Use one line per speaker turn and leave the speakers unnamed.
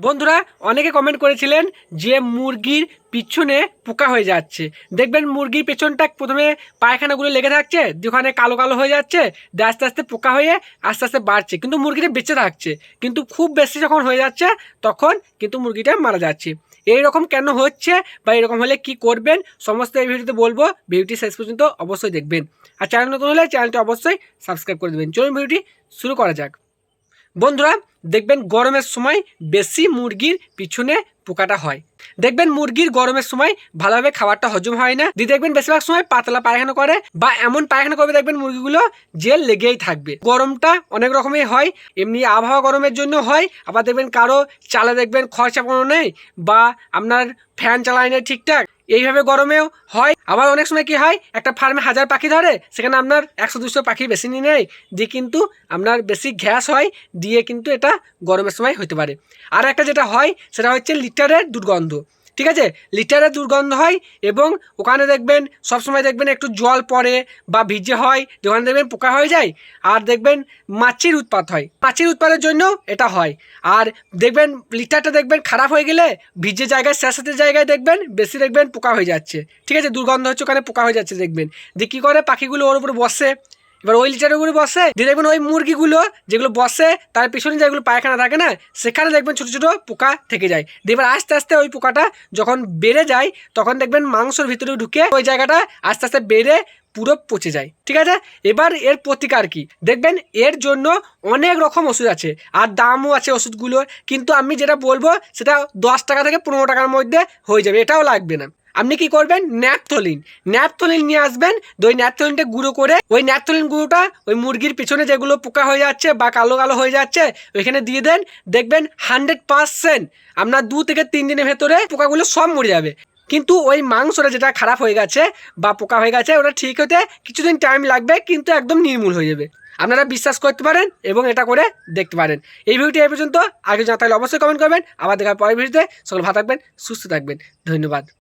বন্ধুরা, অনেকে কমেন্ট করেছিলেন যে মুরগির পিছনে পোকা হয়ে যাচ্ছে। দেখবেন মুরগির পেছনটা প্রথমে পায়খানাগুলো লেগে থাকছে ওখানে কালো কালো হয়ে যাচ্ছে, দিয়ে আস্তে আস্তে পোকা হয়ে আস্তে আস্তে বাড়ছে। কিন্তু মুরগিটা বেঁচে থাকছে, কিন্তু খুব বেশি যখন হয়ে যাচ্ছে, তখন কিন্তু মুরগিটা মারা যাচ্ছে। এই রকম কেন হচ্ছে বা এরকম হলে কি করবেন, সমস্ত এই ভিডিওতে বলব। ভিডিওটি শেষ পর্যন্ত অবশ্যই দেখবেন। আর চ্যানেল নতুন হলে চ্যানেলটি অবশ্যই সাবস্ক্রাইব করে দেবেন। চলুন ভিডিওটি শুরু করা যাক। বন্ধুরা দেখবেন গরমের সময় বেশি মুরগির পিছনে পোকাটা হয়। দেখবেন মুরগির গরমের সময় ভালোভাবে খাবারটা হজম হয় না। দিয়ে দেখবেন বেশিরভাগ সময় পাতলা পায়খানা করে বা এমন পায়খানা করবে দেখবেন মুরগিগুলো জেল লেগেই থাকবে। গরমটা অনেক রকমের হয়, এমনি আবহাওয়া গরমের জন্য হয়। আবার দেখবেন কারও চালে দেখবেন খরচা কোনো নেই বা আপনার ফ্যান চালায় না ঠিকঠাক, এইভাবে গরমেও হয়। আবার অনেক সময় কি হয়, একটা ফার্মে হাজার পাখি ধরে, সেখানে আপনার একশো, দুশো পাখি বেশি নিয়ে নেয়। দিয়ে কিন্তু আপনার বেশি গ্যাস হয়, দিয়ে কিন্তু এটা গরমের সময় হতে পারে। আর একটা যেটা হয়, সেটা হচ্ছে লিটারের দুর্গন্ধ, ঠিক আছে? লিটারের দুর্গন্ধ হয় এবং ওখানে দেখবেন, সবসময় দেখবেন একটু জল পড়ে বা ভিজে হয়, ওখানে দেখবেন পোকা হয়ে যায়, আর দেখবেন মাছির উৎপাত হয়। মাছির উৎপাদের জন্য এটা হয়। আর দেখবেন, লিটারটা দেখবেন খারাপ হয়ে গেলে ভিজে জায়গায় স্যাঁতস্যাঁতে জায়গায় দেখবেন বেশি দেখবেন পোকা হয়ে যাচ্ছে। ঠিক আছে? দুর্গন্ধ হচ্ছে ওখানে পোকা হয়ে যাচ্ছে দেখবেন। দিয়ে কী করে? পাখিগুলো ওর উপরে বসে এবার ওই লিটারের উপরে বসে, দিয়ে দেখবেন ওই মুরগিগুলো যেগুলো বসে, তার পিছনে যেগুলো পায়খানা থাকে না, সেখানে দেখবেন ছোটো ছোটো পোকা থেকে যায়। দিয়ে এবার আস্তে আস্তে ওই পোকাটা যখন বেড়ে যায়, তখন দেখবেন মাংসর ভিতরে ঢুকে ওই জায়গাটা আস্তে আস্তে বেড়ে পুরো পচে যায়। ঠিক আছে? এবার এর প্রতিকার কি? দেখবেন এর জন্য অনেক রকম ওষুধ আছে, আর দামও আছে ওষুধগুলোর, কিন্তু আমি যেটা বলব, সেটা দশ টাকা থেকে পনেরো টাকার মধ্যে হয়ে যাবে, এটাও লাগবে না। আপনি কি করবেন? ন্যাপথলিন। ন্যাপথলিন নিয়ে আসবেন ওই ন্যাপথলিনটা গুঁড়ো করে, ওই ন্যাপথলিন গুঁড়োটা ওই মুরগির পিছনে যেগুলো পোকা হয়ে যাচ্ছে বা কালো কালো হয়ে যাচ্ছে, ওইখানে দিয়ে দেন, দেখবেন হান্ড্রেড পার্সেন্ট আপনার দু থেকে তিন দিনের ভেতরে পোকাগুলো সব মরে যাবে। কিন্তু ওই মাংসটা যেটা খারাপ হয়ে গেছে বা পোকা হয়ে গেছে, ওটা ঠিক হতে কিছুদিন টাইম লাগবে, কিন্তু একদম নির্মূল হয়ে যাবে। আপনারা বিশ্বাস করতে পারেন এবং এটা করে দেখতে পারেন। এই ভিডিওটি এই পর্যন্ত। আগে জানা থাকলে অবশ্যই কমেন্ট করবেন। আবার দেখার পরের ভিডিওতে সকল ভালো থাকবেন, সুস্থ থাকবেন। ধন্যবাদ।